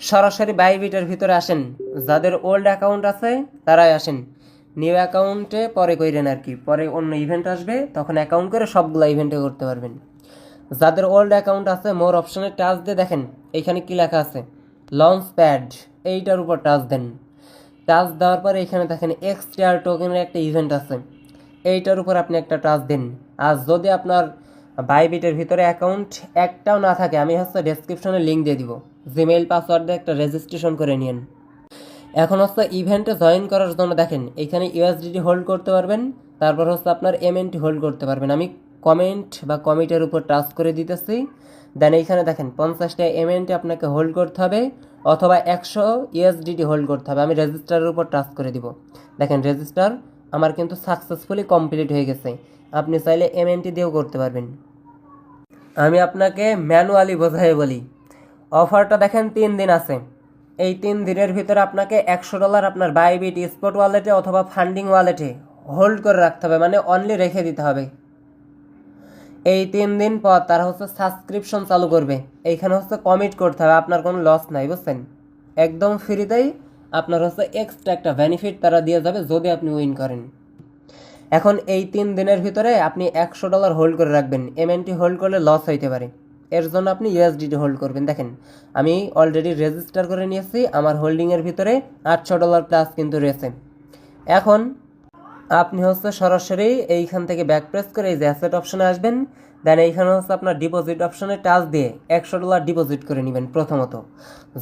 সরাসরি বাইবিটের ভিতরে আসেন। যাদের ওল্ড অ্যাকাউন্ট আছে, তারাই আসেন। নিউ অ্যাকাউন্টে পরে কইরেন আর কি। পরে অন্য ইভেন্ট আসবে, তখন অ্যাকাউন্ট করে সবগুলো ইভেন্টে করতে পারবেন। যাদের ওল্ড অ্যাকাউন্ট আছে মোর অপশনে টাচ দিয়ে দেখেন, এখানে কি লেখা আছে? লঞ্চ প্যাড এইটার উপর টাচ দেন। টাচ দেওয়ার পরে এখানে দেখেন এক্সট্রা টোকেনের একটা ইভেন্ট আছে। এইটার উপর আপনি একটা টাচ দিন। আর যদি আপনার বাইবিটের ভিতরে অ্যাকাউন্ট একটাও না থাকে, আমি হচ্ছে ডেসক্রিপশনে লিঙ্ক দিয়ে দিব। জিমেইল পাসওয়ার্ড দিয়ে একটা রেজিস্ট্রেশন করে নিন এখন হচ্ছে ইভেন্টে জয়েন করার জন্য দেখেন, এখানে ইউএসডিটি হোল্ড করতে পারবেন, তারপর হচ্ছে আপনার এমএনটি হোল্ড করতে পারবেন। আমি কমেন্ট বা কমিটের উপর টাচ করে দিতেছি। দেন এইখানে দেখেন, পঞ্চাশটা এমএনটি আপনাকে হোল্ড করতে হবে, অথবা একশো ইউএসডিটি হোল্ড করতে হবে। আমি রেজিস্টারের উপর টাচ করে দিব। দেখেন রেজিস্টার আমার কিন্তু সাকসেসফুলি কমপ্লিট হয়ে গেছে। আপনি চাইলে এমএনটি দিয়েও করতে পারবেন। আমি আপনাকে ম্যানুয়ালি বোঝাই বলি। অফারটা দেখেন তিন দিন আছে। এই তিন দিনের ভিতরে আপনাকে একশো ডলার আপনার বাইবিট স্পট ওয়ালেটে অথবা ফান্ডিং ওয়ালেটে হোল্ড করে রাখতে হবে মানে অনলি রেখে দিতে হবে। এই তিন দিন পর তারা হচ্ছে সাবস্ক্রিপশন চালু করবে। এইখানে হচ্ছে কমিট করতে হবে, আপনার কোনো লস নাই, বুঝছেন? একদম ফ্রিতেই আপনার হচ্ছে এক্সট্রা একটা বেনিফিট তারা দিয়ে যাবে যদি আপনি উইন করেন। এখন এই তিন দিনের ভিতরে আপনি একশো ডলার হোল্ড করে রাখবেন এমএনটি হোল্ড করলে লস হইতে পারে। এর জন্য আপনি ইউএসডিটি হোল্ড করবেন। দেখেন, আমি অলরেডি রেজিস্টার করে নিয়েছি, আমার হোল্ডিংয়ের ভিতরে আটশো ডলার প্লাস কিন্তু রয়েছে। এখন আপনি হচ্ছে সরাসরি এইখান থেকে ব্যাক প্রেস করে এই যে অ্যাসেট অপশনে আসবেন। দেন এইখানে হচ্ছে আপনার ডিপোজিট অপশনে টাচ দিয়ে একশো ডলার ডিপোজিট করে নেবেন প্রথমত।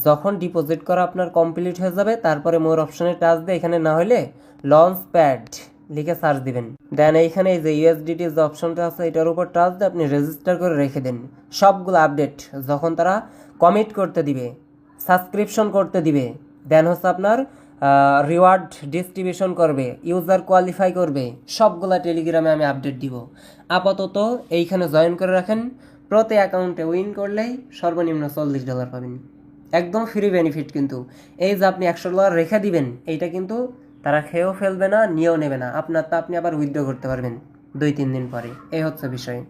যখন ডিপোজিট করা আপনার কমপ্লিট হয়ে যাবে, তারপরে মোর অপশনে টাচ দিয়ে এখানে না হলে লঞ্চ প্যাড লিখে সার্চ দিবেন। দেন এইখানে এই যে ইউএসডিটি যে অপশনটা আছে, এটার উপর টাচ দিয়ে আপনি রেজিস্টার করে রেখে দেন। সবগুলো আপডেট যখন তারা কমিট করতে দিবে সাবস্ক্রিপশন করতে দিবে দেন হচ্ছে আপনার রিওয়ার্ড ডিস্ট্রিবিউশন করবে ইউজার কোয়ালিফাই করবে, সবগুলা টেলিগ্রামে আমি আপডেট দিব। আপাতত এইখানে জয়েন করে রাখেন। প্রতি অ্যাকাউন্টে উইন করলেই সর্বনিম্ন চল্লিশ ডলার পাবেন। একদম ফ্রি বেনিফিট কিন্তু। এই যে আপনি একশো ডলার রেখে দিবেন, এইটা কিন্তু তারা খেয়েও ফেলবে না, নিয়েও নেবে না। আপনার তা আপনি আবার উইথড্র করতে পারবেন দুই তিন দিন পরে। এই হচ্ছে বিষয়।